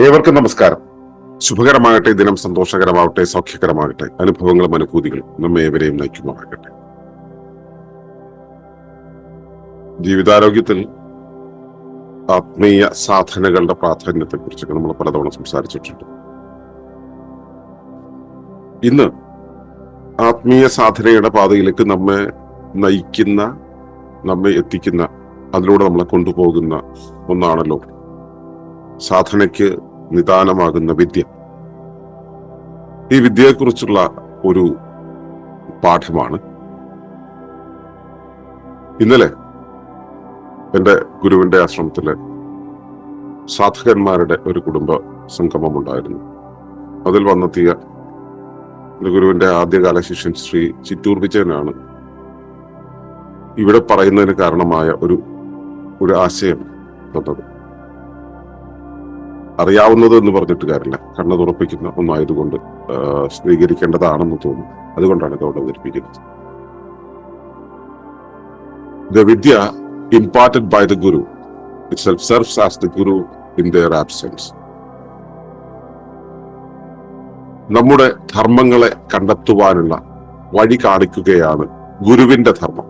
ഏവർക്കും നമസ്കാരം. ശുഭകരമാകട്ടെ ദിനം സന്തോഷകരമാകട്ടെ സൗഖ്യകരമാകട്ടെ അനുഭവങ്ങളും അനുഭൂതികളും നമ്മെ ഏവരെയും നയിക്കുമാറാകട്ടെ. ജീവിതാരോഗ്യത്തിൽ ആത്മീയ സാധനകളുടെ പ്രാധാന്യത്തെ കുറിച്ചൊക്കെ നമ്മൾ പലതവണ സംസാരിച്ചിട്ടുണ്ട്. ഇന്ന് ആത്മീയ സാധനയുടെ പാതയിലേക്ക് നമ്മെ നയിക്കുന്ന നമ്മെ എത്തിക്കുന്ന അതിലൂടെ നമ്മളെ കൊണ്ടുപോകുന്ന ഒന്നാണല്ലോ സാധനയ്ക്ക് നിദാനമാകുന്ന വിദ്യ. ഈ വിദ്യയെക്കുറിച്ചുള്ള ഒരു പാഠമാണ്. ഇന്നലെ എന്റെ ഗുരുവിന്റെ ആശ്രമത്തിൽ സാധകന്മാരുടെ ഒരു കുടുംബ സംഗമം ഉണ്ടായിരുന്നു അതിൽ വന്നെത്തിയ എന്റെ ഗുരുവിന്റെ ആദ്യകാല ശിഷ്യൻ ശ്രീ ചിറ്റൂർ വിജയനാണ്. ഇവിടെ പറയുന്നതിന് കാരണമായ ഒരു ഒരു ആശയം തന്നത് അറിയാവുന്നത് എന്ന് പറഞ്ഞിട്ട് കാര്യമില്ല. കണ്ണു തുറപ്പിക്കുന്ന ഒന്നായതുകൊണ്ട് സ്വീകരിക്കേണ്ടതാണെന്ന് തോന്നുന്നു അതുകൊണ്ടാണ് ഇത് അവിടെ അവതരിപ്പിക്കുന്നത്. The Vidya imparted by the Guru itself serves as the Guru in. നമ്മുടെ ധർമ്മങ്ങളെ കണ്ടെത്തുവാനുള്ള വഴി കാണിക്കുകയാണ് ഗുരുവിന്റെ ധർമ്മം.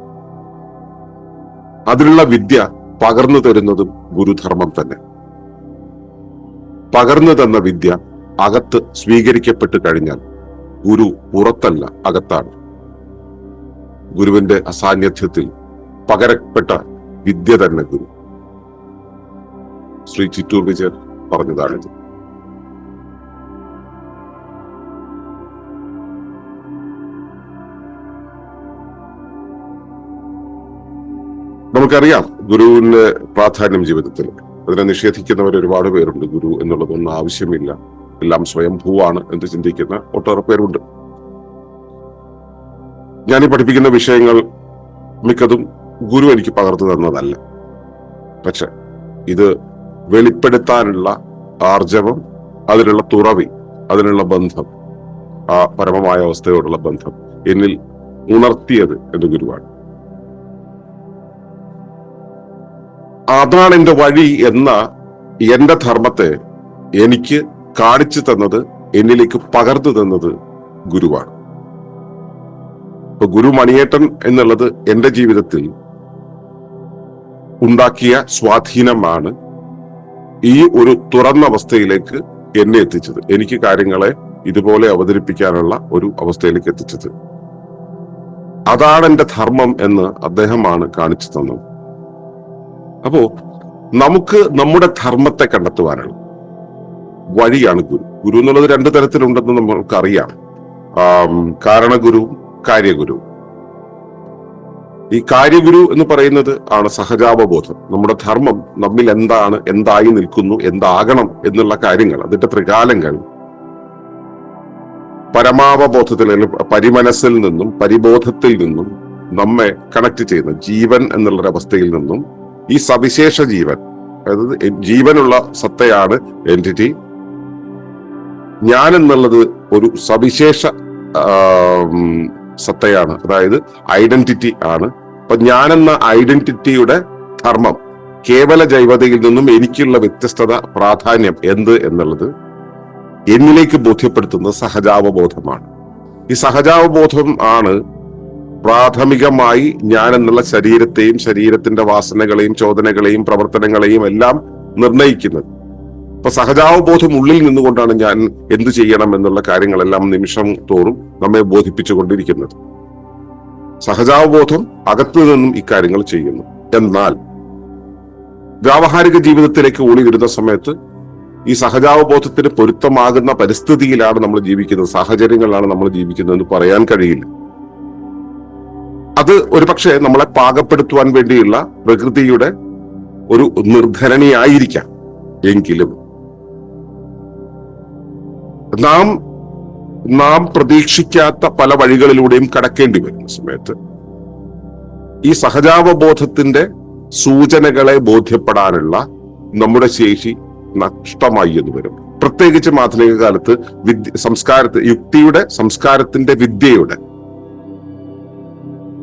അതിനുള്ള വിദ്യ പകർന്നു തരുന്നതും ഗുരുധർമ്മം തന്നെ. പകർന്നു തന്ന വിദ്യ അകത്ത് സ്വീകരിക്കപ്പെട്ടു കഴിഞ്ഞാൽ ഗുരു പുറത്തല്ല അകത്താണ്. ഗുരുവിന്റെ അസാന്നിധ്യത്തിൽ പകരപ്പെട്ട വിദ്യ തന്നെ ഗുരു. ശ്രീ ചിറ്റൂർ വിജയൻ പറഞ്ഞതാണിത് നമുക്കറിയാം ഗുരുവിന്റെ പ്രാധാന്യം ജീവിതത്തിൽ അതിനെ നിഷേധിക്കുന്നവർ ഒരുപാട് പേരുണ്ട്. ഗുരു എന്നുള്ളതൊന്നും ആവശ്യമില്ല. എല്ലാം സ്വയംഭൂവാണ് എന്ന് ചിന്തിക്കുന്ന ഒട്ടേറെ പേരുണ്ട്. ഞാൻ ഈ പഠിപ്പിക്കുന്ന വിഷയങ്ങൾ മിക്കതും ഗുരു എനിക്ക് പകർന്നു തന്നതല്ല. പക്ഷെ ഇത് വെളിപ്പെടുത്താനുള്ള ആർജവം അതിനുള്ള തുറവി അതിനുള്ള ബന്ധം ആ പരമമായ അവസ്ഥയോടുള്ള ബന്ധം എന്നിൽ ഉണർത്തിയത് എന്റെ ഗുരുവാണ്. അതാണ് എന്റെ വഴി എന്ന എന്റെ ധർമ്മത്തെ എനിക്ക് കാണിച്ചു തന്നത് എന്നിലേക്ക് പകർന്നു തന്നത് ഗുരുവാണ്. ഗുരു മണിയേട്ടൻ എന്നുള്ളത് എന്റെ ജീവിതത്തിൽ ഉണ്ടാക്കിയ സ്വാധീനമാണ് ഈ ഒരു തുറന്ന അവസ്ഥയിലേക്ക് എന്നെ എത്തിച്ചത്. എനിക്ക് കാര്യങ്ങളെ ഇതുപോലെ അവതരിപ്പിക്കാനുള്ള ഒരു അവസ്ഥയിലേക്ക് എത്തിച്ചത്. അതാണ് എന്റെ ധർമ്മം എന്ന് അദ്ദേഹമാണ് കാണിച്ചു തന്നത്. അപ്പോ നമുക്ക് നമ്മുടെ ധർമ്മത്തെ കണ്ടെത്തുവാനുള്ള വഴിയാണ് ഗുരു. ഗുരു എന്നുള്ളത് രണ്ട് തരത്തിലുണ്ടെന്ന് നമ്മൾക്കറിയാം ആം, കാരണഗുരു കാര്യഗുരു. ഈ കാര്യഗുരു എന്ന് പറയുന്നത് ആണ് സഹജാവബോധം നമ്മുടെ ധർമ്മം നമ്മിൽ എന്താണ് എന്തായി നിൽക്കുന്നു എന്താകണം എന്നുള്ള കാര്യങ്ങൾ അതിന്റെ ത്രികാലങ്ങൾ പരമാവബോധത്തിൽ അല്ലെങ്കിൽ പരിമനസ്സിൽ നിന്നും പരിബോധത്തിൽ നിന്നും നമ്മെ കണക്ട് ചെയ്യുന്ന ജീവൻ എന്നുള്ളൊരവസ്ഥയിൽ നിന്നും ഈ സവിശേഷ ജീവൻ അതായത് ജീവനുള്ള സത്തയാണ് എന്റിറ്റി ഞാൻ എന്നുള്ളത് ഒരു സവിശേഷ സത്തയാണ് അതായത് ഐഡന്റിറ്റി ആണ്. അപ്പൊ ഞാൻ എന്ന ഐഡന്റിറ്റിയുടെ ധർമ്മം കേവല ജൈവതയിൽ നിന്നും എനിക്കുള്ള വ്യത്യസ്തത പ്രാധാന്യം എന്ത് എന്നുള്ളത് എന്നിലേക്ക് ബോധ്യപ്പെടുത്തുന്ന സഹജാവബോധമാണ്. ഈ സഹജാവബോധം ആണ് പ്രാഥമികമായി ഞാൻ എന്നുള്ള ശരീരത്തെയും ശരീരത്തിന്റെ വാസനകളെയും ചോദനകളെയും പ്രവർത്തനങ്ങളെയും എല്ലാം നിർണയിക്കുന്നത്. അപ്പൊ സഹജാവബോധം ഉള്ളിൽ നിന്നുകൊണ്ടാണ് ഞാൻ എന്തു ചെയ്യണം എന്നുള്ള കാര്യങ്ങളെല്ലാം നിമിഷം തോറും നമ്മെ ബോധിപ്പിച്ചുകൊണ്ടിരിക്കുന്നത് സഹജാവബോധം അകത്തു നിന്നും ഇക്കാര്യങ്ങൾ ചെയ്യുന്നു. എന്നാൽ വ്യാവഹാരിക ജീവിതത്തിലേക്ക് ഊളിയിടുന്ന സമയത്ത് ഈ സഹജാവബോധത്തിന് പൊരുത്തമാകുന്ന പരിസ്ഥിതിയിലാണ് നമ്മൾ ജീവിക്കുന്നത്. സാഹചര്യങ്ങളിലാണ് നമ്മൾ ജീവിക്കുന്നത് എന്ന് പറയാൻ കഴിയില്ല. അത് ഒരു പക്ഷേ നമ്മളെ പാകപ്പെടുത്തുവാൻ വേണ്ടിയുള്ള പ്രകൃതിയുടെ ഒരു നിർധരണിയായിരിക്കാം എങ്കിലും നാം നാം പ്രതീക്ഷിക്കാത്ത പല വഴികളിലൂടെയും കടക്കേണ്ടി വരുന്ന സമയത്ത് ഈ സഹജാവബോധത്തിന്റെ സൂചനകളെ ബോധ്യപ്പെടാനുള്ള നമ്മുടെ ശേഷി നഷ്ടമായി എന്ന് വരും. പ്രത്യേകിച്ച് ആധുനിക കാലത്ത് വിദ്യ സംസ്കാരത്തെ യുക്തിയുടെ സംസ്കാരത്തിന്റെ വിദ്യയുടെ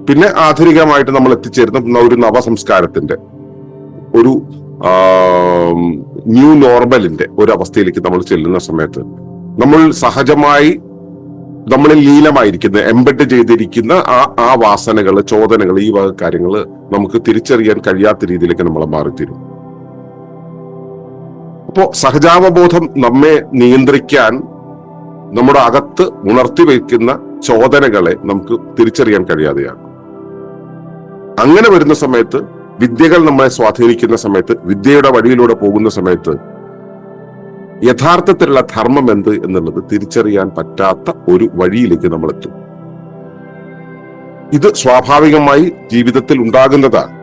പിന്നെ ആധുനികമായിട്ട് നമ്മൾ എത്തിച്ചേരുന്ന ഒരു നവസംസ്കാരത്തിന്റെ ഒരു ന്യൂ നോർമലിന്റെ ഒരു അവസ്ഥയിലേക്ക് നമ്മൾ ചെല്ലുന്ന സമയത്ത് നമ്മൾ സഹജമായി നമ്മളിൽ ലീലമായിരിക്കുന്ന എംബഡ് ചെയ്തിരിക്കുന്ന ആ ആ വാസനകൾ ചോദനകൾ ഈ വക കാര്യങ്ങൾ നമുക്ക് തിരിച്ചറിയാൻ കഴിയാത്ത രീതിയിലേക്ക് നമ്മൾ മാറിത്തരും. അപ്പോ സഹജാവബോധം നമ്മെ നിയന്ത്രിക്കാൻ നമ്മുടെ അകത്ത് ഉണർത്തി വയ്ക്കുന്ന ചോദനകളെ നമുക്ക് തിരിച്ചറിയാൻ കഴിയാതെയാണ് അങ്ങനെ വരുന്ന സമയത്ത് വിദ്യകൾ നമ്മളെ സ്വാധീനിക്കുന്ന സമയത്ത് വിദ്യയുടെ വഴിയിലൂടെ പോകുന്ന സമയത്ത് യഥാർത്ഥത്തിലുള്ള ധർമ്മം എന്ത് എന്നുള്ളത് തിരിച്ചറിയാൻ പറ്റാത്ത ഒരു വഴിയിലേക്ക് നമ്മൾ എത്തും ഇത് സ്വാഭാവികമായി ജീവിതത്തിൽ ഉണ്ടാകുന്നതാണ്.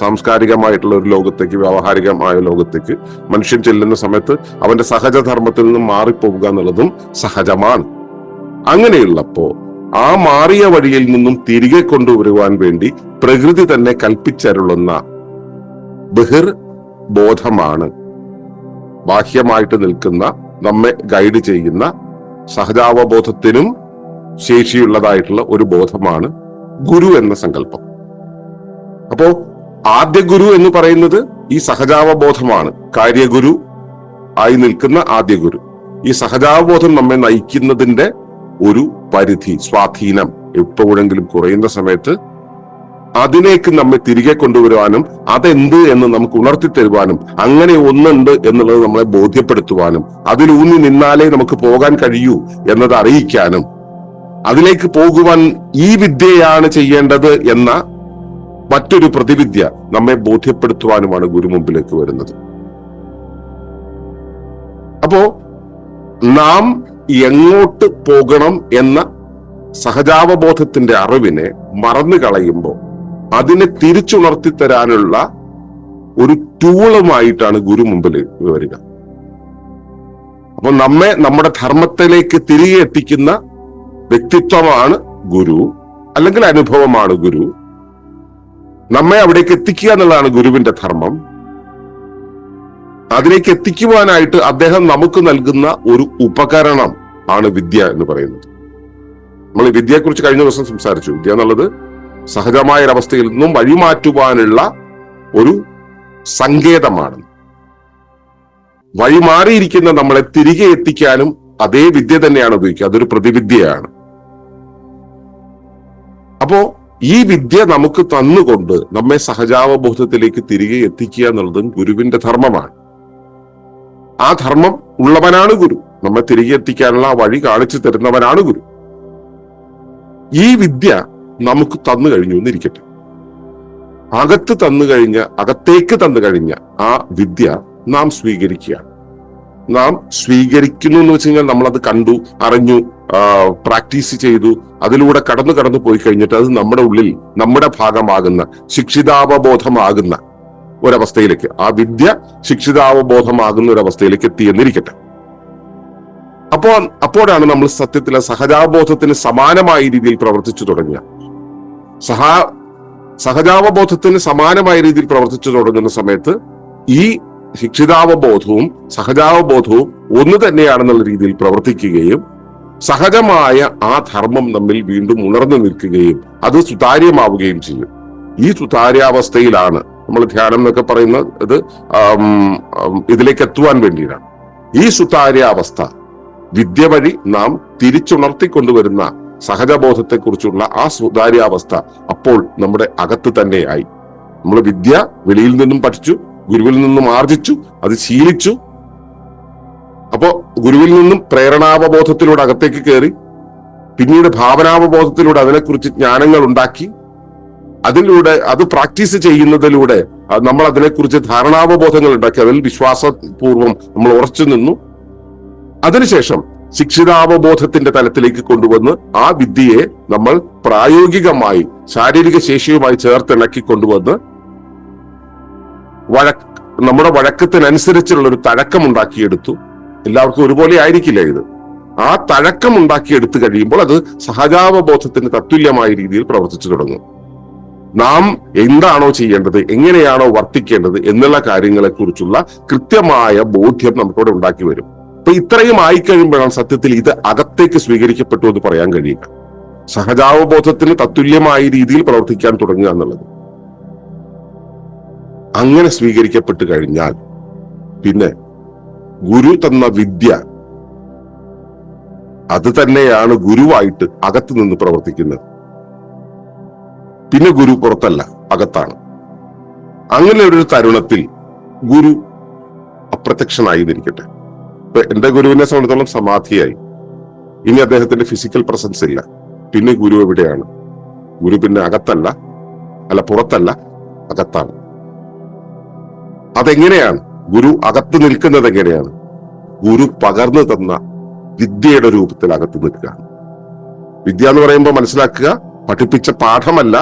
സാംസ്കാരികമായിട്ടുള്ള ഒരു ലോകത്തേക്ക് വ്യാവഹാരികമായ ലോകത്തേക്ക് മനുഷ്യൻ ചെല്ലുന്ന സമയത്ത് അവന്റെ സഹജധർമ്മത്തിൽ നിന്നും മാറിപ്പോവുക എന്നുള്ളതും സഹജമാണ്. അങ്ങനെയുള്ളപ്പോ ആ മാറിയ വഴിയിൽ നിന്നും തിരികെ കൊണ്ടുവരുവാൻ വേണ്ടി പ്രകൃതി തന്നെ കൽപ്പിച്ചരുളുന്ന ബഹിർ ബോധമാണ്. ബാഹ്യമായിട്ട് നിൽക്കുന്ന നമ്മെ ഗൈഡ് ചെയ്യുന്ന സഹജാവബോധത്തിനും ശേഷിയുള്ളതായിട്ടുള്ള ഒരു ബോധമാണ് ഗുരു എന്ന സങ്കല്പം. അപ്പോ ആദ്യ ഗുരു എന്ന് പറയുന്നത് ഈ സഹജാവബോധമാണ്. കാര്യഗുരു ആയി നിൽക്കുന്ന ആദ്യ ഗുരു. ഈ സഹജാവബോധം നമ്മെ നയിക്കുന്നതിന്റെ ഒരു പരിധി സ്വാധീനം എപ്പോഴെങ്കിലും കുറയുന്ന സമയത്ത് അതിലേക്ക് നമ്മെ തിരികെ കൊണ്ടുവരുവാനും അതെന്ത് എന്ന് നമുക്ക് ഉണർത്തി തരുവാനും അങ്ങനെ ഒന്നുണ്ട് എന്നുള്ളത് നമ്മളെ ബോധ്യപ്പെടുത്തുവാനും അതിലൂന്നി നിന്നാലേ നമുക്ക് പോകാൻ കഴിയൂ എന്നത് അറിയിക്കാനും അതിലേക്ക് പോകുവാൻ ഈ വിദ്യയാണ് ചെയ്യേണ്ടത് എന്ന മറ്റൊരു പ്രതിവിദ്യ നമ്മെ ബോധ്യപ്പെടുത്തുവാനുമാണ് ഗുരു മുമ്പിലേക്ക് വരുന്നത്. അപ്പോ നാം എങ്ങോട്ട് പോകണം എന്ന സഹജാവബോധത്തിന്റെ അറിവിനെ മറന്നു കളയുമ്പോൾ അതിനെ തിരിച്ചുണർത്തി തരാനുള്ള ഒരു ടൂളുമായിട്ടാണ് ഗുരു മുമ്പിൽ വരിക അപ്പൊ നമ്മെ നമ്മുടെ ധർമ്മത്തിലേക്ക് തിരികെ എത്തിക്കുന്ന വ്യക്തിത്വമാണ് ഗുരു അല്ലെങ്കിൽ അനുഭവമാണ് ഗുരു. നമ്മെ അവിടേക്ക് എത്തിക്കുക എന്നുള്ളതാണ് ഗുരുവിന്റെ ധർമ്മം. അതിലേക്ക് എത്തിക്കുവാനായിട്ട് അദ്ദേഹം നമുക്ക് നൽകുന്ന ഒരു ഉപകരണം ആണ് വിദ്യ എന്ന് പറയുന്നത്. നമ്മൾ വിദ്യയെക്കുറിച്ച് കഴിഞ്ഞ ദിവസം സംസാരിച്ചു. വിദ്യ എന്നുള്ളത് സഹജമായ ഒരവസ്ഥയിൽ നിന്നും വഴിമാറ്റുവാനുള്ള ഒരു സങ്കേതമാണ്. വഴിമാറിയിരിക്കുന്ന നമ്മളെ തിരികെ എത്തിക്കാനും അതേ വിദ്യ തന്നെയാണ് ഉപയോഗിക്കുക. അതൊരു പ്രതിവിദ്യയാണ്. അപ്പോ ഈ വിദ്യ നമുക്ക് തന്നുകൊണ്ട് നമ്മെ സഹജാവബോധത്തിലേക്ക് തിരികെ എത്തിക്കുക എന്നുള്ളതും ഗുരുവിന്റെ ധർമ്മമാണ്. ആ ധർമ്മം ഉള്ളവനാണ് ഗുരു. നമ്മെ തിരികെ എത്തിക്കാനുള്ള വഴി കാണിച്ചു തരുന്നവനാണ് ഗുരു. ഈ വിദ്യ നമുക്ക് തന്നു കഴിഞ്ഞു എന്നിരിക്കട്ടെ. അകത്ത് തന്നു കഴിഞ്ഞ അകത്തേക്ക് തന്നു കഴിഞ്ഞ ആ വിദ്യ നാം സ്വീകരിക്കുകയാണ്. നാം സ്വീകരിക്കുന്നു എന്ന് വെച്ച് കഴിഞ്ഞാൽ അത് കണ്ടു അറിഞ്ഞു പ്രാക്ടീസ് ചെയ്തു അതിലൂടെ കടന്നു കടന്നു പോയി കഴിഞ്ഞിട്ട് അത് നമ്മുടെ ഉള്ളിൽ നമ്മുടെ ഭാഗമാകുന്ന ശിക്ഷിതാവബോധമാകുന്ന ഒരവസ്ഥയിലേക്ക് ആ വിദ്യ ശിക്ഷിതാവബോധമാകുന്ന ഒരവസ്ഥയിലേക്ക് എത്തിയെന്നിരിക്കട്ടെ അപ്പോ അപ്പോഴാണ് നമ്മൾ സത്യത്തിലെ സഹജാവബോധത്തിന് സമാനമായ രീതിയിൽ പ്രവർത്തിച്ചു തുടങ്ങിയ സഹ സഹജാവബോധത്തിന് സമാനമായ രീതിയിൽ പ്രവർത്തിച്ചു തുടങ്ങുന്ന സമയത്ത് ഈ ശിക്ഷിതാവബോധവും സഹജാവബോധവും ഒന്ന് തന്നെയാണെന്നുള്ള രീതിയിൽ പ്രവർത്തിക്കുകയും സഹജമായ ആ ധർമ്മം നമ്മിൽ വീണ്ടും ഉണർന്നു നിൽക്കുകയും അത് സുതാര്യമാവുകയും ചെയ്യും. ഈ സുതാര്യാവസ്ഥയിലാണ് നമ്മൾ ധ്യാനം എന്നൊക്കെ പറയുന്നത് ഇത് ഇതിലേക്ക് എത്തുവാൻ വേണ്ടിയിട്ടാണ്. ഈ സുതാര്യാവസ്ഥ വിദ്യ വഴി നാം തിരിച്ചുണർത്തിക്കൊണ്ടുവരുന്ന സഹജബോധത്തെക്കുറിച്ചുള്ള ആ സുതാര്യാവസ്ഥ അപ്പോൾ നമ്മുടെ അകത്ത് തന്നെയായി. നമ്മൾ വിദ്യ വെളിയിൽ നിന്നും പഠിച്ചു ഗുരുവിൽ നിന്നും ആർജിച്ചു അത് ശീലിച്ചു. അപ്പോ ഗുരുവിൽ നിന്നും പ്രേരണാവബോധത്തിലൂടെ അകത്തേക്ക് കയറി പിന്നീട് ഭാവനാവബോധത്തിലൂടെ അതിനെക്കുറിച്ച് ജ്ഞാനങ്ങൾ ഉണ്ടാക്കി അതിലൂടെ അത് പ്രാക്ടീസ് ചെയ്യുന്നതിലൂടെ നമ്മൾ അതിനെക്കുറിച്ച് ധാരണാവബോധങ്ങൾ ഉണ്ടാക്കി അതിൽ വിശ്വാസപൂർവം നമ്മൾ ഉറച്ചു നിന്നു. അതിനുശേഷം ശിക്ഷിതാവബോധത്തിന്റെ തലത്തിലേക്ക് കൊണ്ടുവന്ന് ആ വിദ്യയെ നമ്മൾ പ്രായോഗികമായി ശാരീരിക ശേഷിയുമായി ചേർത്തിണക്കി കൊണ്ടുവന്ന് വഴക്ക് നമ്മുടെ വഴക്കത്തിനനുസരിച്ചുള്ള ഒരു തഴക്കം ഉണ്ടാക്കിയെടുത്തു എല്ലാവർക്കും ഒരുപോലെ ആയിരിക്കില്ല ഇത്. ആ തഴക്കം ഉണ്ടാക്കിയെടുത്തു കഴിയുമ്പോൾ അത് സഹജാവബോധത്തിന് തത്തുല്യമായ രീതിയിൽ പ്രവർത്തിച്ചു തുടങ്ങും. നാം എന്താണോ ചെയ്യേണ്ടത് എങ്ങനെയാണോ വർത്തിക്കേണ്ടത് എന്നുള്ള കാര്യങ്ങളെക്കുറിച്ചുള്ള കൃത്യമായ ബോധ്യം നമുക്കിവിടെ ഉണ്ടാക്കി വരും. അപ്പൊ ഇത്രയും ആയിക്കഴിയുമ്പോഴാണ് സത്യത്തിൽ ഇത് അകത്തേക്ക് സ്വീകരിക്കപ്പെട്ടു എന്ന് പറയാൻ കഴിയുക. സഹജാവബോധത്തിന് തത്തുല്യമായ രീതിയിൽ പ്രവർത്തിക്കാൻ തുടങ്ങുക എന്നുള്ളത്. അങ്ങനെ സ്വീകരിക്കപ്പെട്ട് കഴിഞ്ഞാൽ പിന്നെ ഗുരു തന്ന വിദ്യ അത് തന്നെയാണ് ഗുരുവായിട്ട് അകത്ത് നിന്ന് പ്രവർത്തിക്കുന്നത്. പിന്നെ ഗുരു പുറത്തല്ല അകത്താണ്. അങ്ങനെ ഒരു തരുണത്തിൽ ഗുരു അപ്രത്യക്ഷനായി എന്നിരിക്കട്ടെ ഇപ്പൊ എന്റെ ഗുരുവിനെ സംബന്ധിച്ചോളം സമാധിയായി. ഇനി അദ്ദേഹത്തിന്റെ ഫിസിക്കൽ പ്രസൻസ് ഇല്ല. പിന്നെ ഗുരു എവിടെയാണ്? ഗുരു പിന്നെ അകത്തല്ല. അല്ല പുറത്തല്ല. അകത്താണ്. അതെങ്ങനെയാണ്? ഗുരു അകത്ത് നിൽക്കുന്നത് എങ്ങനെയാണ്? ഗുരു പകർന്നു തന്ന വിദ്യയുടെ രൂപത്തിൽ അകത്ത് നിൽക്കുകയാണ്. വിദ്യ എന്ന് പറയുമ്പോൾ മനസ്സിലാക്കുക പഠിപ്പിച്ച പാഠമല്ല.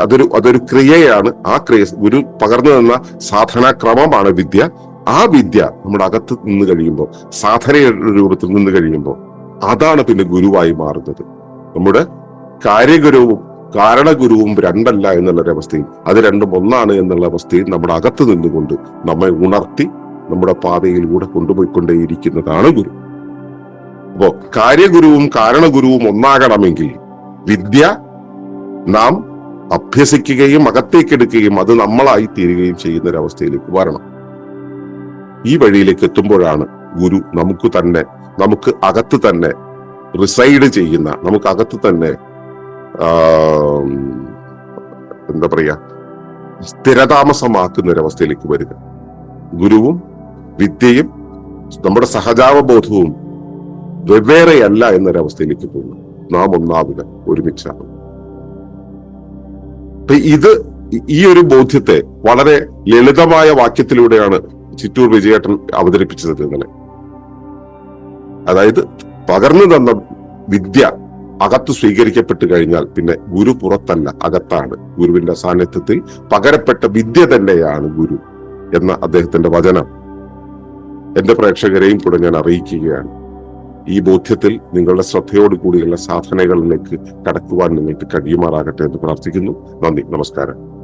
അതൊരു അതൊരു ക്രിയയാണ്. ആ ക്രിയ ഗുരു പകർന്നു തന്ന സാധനാക്രമമാണ് വിദ്യ. ആ വിദ്യ നമ്മുടെ അകത്ത് നിന്ന് കഴിയുമ്പോൾ സാധനയുടെ രൂപത്തിൽ നിന്ന് കഴിയുമ്പോൾ അതാണ് പിന്നെ ഗുരുവായി മാറുന്നത്. നമ്മുടെ കാര്യഗുരുവും കാരണഗുരുവും രണ്ടല്ല എന്നുള്ള അവസ്ഥയിൽ അത് രണ്ടും ഒന്നാണ് എന്നുള്ള അവസ്ഥയിൽ നമ്മുടെ അകത്ത് നിന്നുകൊണ്ട് നമ്മെ ഉണർത്തി നമ്മുടെ പാതയിലൂടെ കൊണ്ടുപോയിക്കൊണ്ടേയിരിക്കുന്നതാണ് ഗുരു. അപ്പോ കാര്യഗുരുവും കാരണഗുരുവും ഒന്നാകണമെങ്കിൽ വിദ്യ നാം അഭ്യസിക്കുകയും അകത്തേക്കെടുക്കുകയും അത് നമ്മളായി തീരുകയും ചെയ്യുന്ന ഒരു അവസ്ഥയിലേക്ക് വരണം. ഈ വഴിയിലേക്ക് എത്തുമ്പോഴാണ് ഗുരു നമുക്ക് തന്നെ നമുക്ക് അകത്ത് തന്നെ റിസൈഡ് ചെയ്യുന്ന നമുക്ക് അകത്ത് തന്നെ എന്താ പറയാ സ്ഥിരതാമസമാക്കുന്ന ഒരവസ്ഥയിലേക്ക് വരിക. ഗുരുവും വിദ്യയും നമ്മുടെ സഹജാവബോധവും വെവ്വേറെയല്ല എന്നൊരവസ്ഥയിലേക്ക് പോകുന്നു. നാം ഒന്നാവുക ഒരുമിച്ചാണ്. ഇത് ഈ ഒരു ബോധ്യത്തെ വളരെ ലളിതമായ വാക്യത്തിലൂടെയാണ് ചിറ്റൂർ വിജയേട്ടൻ അവതരിപ്പിച്ചത് ഇന്നലെ. അതായത് പകർന്നു തന്ന വിദ്യ അകത്ത് സ്വീകരിക്കപ്പെട്ട് കഴിഞ്ഞാൽ പിന്നെ ഗുരു പുറത്തല്ല അകത്താണ്. ഗുരുവിന്റെ സാന്നിധ്യത്തിൽ പകരപ്പെട്ട വിദ്യ തന്നെയാണ് ഗുരു എന്ന അദ്ദേഹത്തിന്റെ വചനം. എന്റെ പ്രേക്ഷകരെയും കൂടെ ഞാൻ അറിയിക്കുകയാണ്. ഈ ബോധ്യത്തിൽ നിങ്ങളുടെ ശ്രദ്ധയോട് കൂടിയുള്ള സാധനകളിലേക്ക് കടക്കുവാൻ നിങ്ങൾക്ക് കഴിയുമാറാകട്ടെ എന്ന് പ്രാർത്ഥിക്കുന്നു. നന്ദി നമസ്കാരം.